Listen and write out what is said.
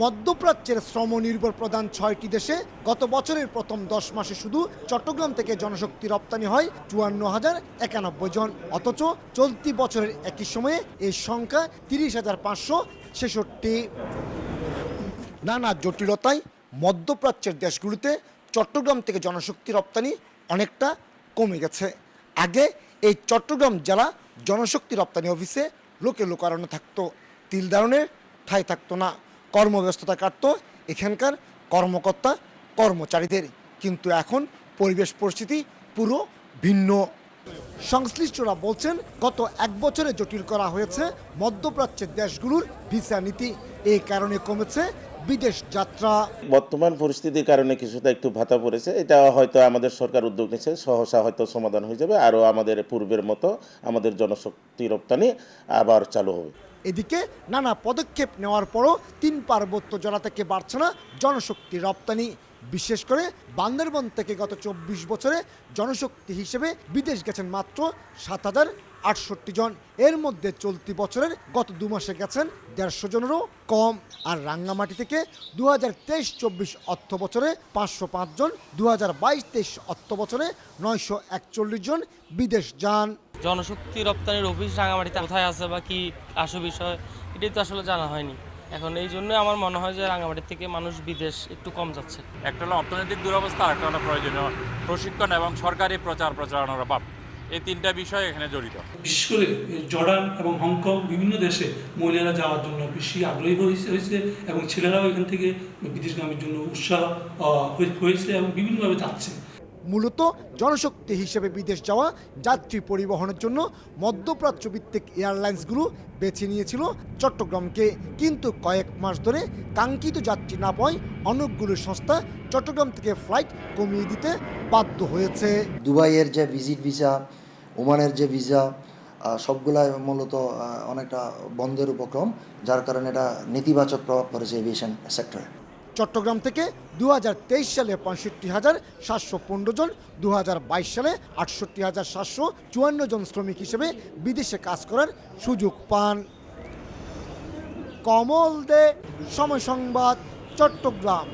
মধ্যপ্রাচ্যের শ্রম নির্ভর প্রধান ছয়টি দেশে গত বছরের প্রথম দশ মাসে শুধু চট্টগ্রাম থেকে জনশক্তি রপ্তানি হয় চুয়ান্ন হাজার একানব্বই জন। অথচ চলতি বছরের একই সময়ে এই সংখ্যা তিরিশ হাজার পাঁচশো ছেষট্টি। নানা জটিলতায় মধ্যপ্রাচ্যের দেশগুলিতে চট্টগ্রাম থেকে জনশক্তি রপ্তানি অনেকটা কমে গেছে। আগে এই চট্টগ্রাম জেলা জনশক্তি রপ্তানি অফিসে লোকে লোকারণ্য থাকতো। তিল ধারণের ঠাঁই থাকতো না। কর্মব্যস্ততা কাটত, এখানকার কর্মকর্তা, কর্মচারীদের। কিন্তু এখন পরিবেশ পরিস্থিতি পুরো ভিন্ন। সংশ্লিষ্টরা বলছেন, গত এক বছরে জটিল করা হয়েছে মধ্যপ্রাচ্যের দেশগুলোর ভিসা নীতি। এই কারণে কমেছে বিদেশ যাত্রা। বর্তমান পরিস্থিতির কারণে কিছুটা একটু ভাতা পড়েছে। এটা হয়তো আমাদের সরকার উদ্যোগ নিচ্ছে সহসা হয়তো সমাধান হয়ে যাবে। আরও আমাদের পূর্বের মতো আমাদের জনশক্তি রপ্তানি আবার চালু হবে। এদিকে নানা পদক্ষেপ নেওয়ার পরও তিন পার্বত্য জেলা থেকে বাড়ছে না জনশক্তি রপ্তানি। বিশেষ করে বান্দরবন থেকে গত চব্বিশ বছরে জনশক্তি হিসেবে বিদেশ গেছেন মাত্র সাত হাজার আটষট্টি জন। এর মধ্যে চলতি বছরের গত দু মাসে গেছেন দেড়শো জনেরও কম। আর রাঙ্গামাটি থেকে দু হাজার তেইশ চব্বিশ অর্থ বছরে পাঁচশো পাঁচ জন, দু হাজার বাইশ তেইশ অর্থ বছরে নয়শো একচল্লিশ জন বিদেশ যান। জনশক্তি রপ্তানির অফিস রাঙামাটিতে কোথায় আছে বা কি আসল বিষয়, এটাই তো আসলে জানা হয়নি। এখন এই জন্য আমার মনে হয় যে রাঙামাটির থেকে মানুষ বিদেশ একটু কম যাচ্ছে। একটা হলো অর্থনৈতিক দুরবস্থা আর একটা হলো প্রয়োজনীয় প্রশিক্ষণ এবং সরকারি প্রচার প্রচারণার অভাব। এই তিনটা বিষয় এখানে জড়িত। বিশেষ করে জর্ডান এবং হংকং বিভিন্ন দেশে মহিলারা যাওয়ার জন্য বেশি আগ্রহী হয়েছে হয়েছে এবং ছেলেরাও এখান থেকে বিদেশগামীর জন্য উৎসাহ হয়েছে এবং বিভিন্নভাবে যাচ্ছে। মূলত জনশক্তি হিসেবে বিদেশ যাওয়া যাত্রী পরিবহনের জন্য মধ্যপ্রাচ্য ভিত্তিক এয়ারলাইন্সগুলো বেছে নিয়েছিল চট্টগ্রামকে। কিন্তু কয়েক মাস ধরে কাঙ্ক্ষিত যাত্রী না পাওয়ায় অনেকগুলো সংস্থা চট্টগ্রাম থেকে ফ্লাইট কমিয়ে দিতে বাধ্য হয়েছে। দুবাইয়ের যে ভিজিট ভিসা ওমানের যে ভিসা আহ, সবগুলাই মূলত অনেকটা বন্ধের উপক্রম যার কারণে এটা নেতিবাচক প্রভাব পড়েছে এভিয়েশন সেক্টরে। চট্টগ্রাম থেকে দু হাজার তেইশ সালে পঁয়ষট্টি হাজার সাতশো পনেরো জন দু হাজার বাইশ সালে আটষট্টি হাজার সাতশো চুয়ান্ন জন শ্রমিক হিসেবে বিদেশে কাজ করার সুযোগ পান। কমল দে, সময় সংবাদ, চট্টগ্রাম।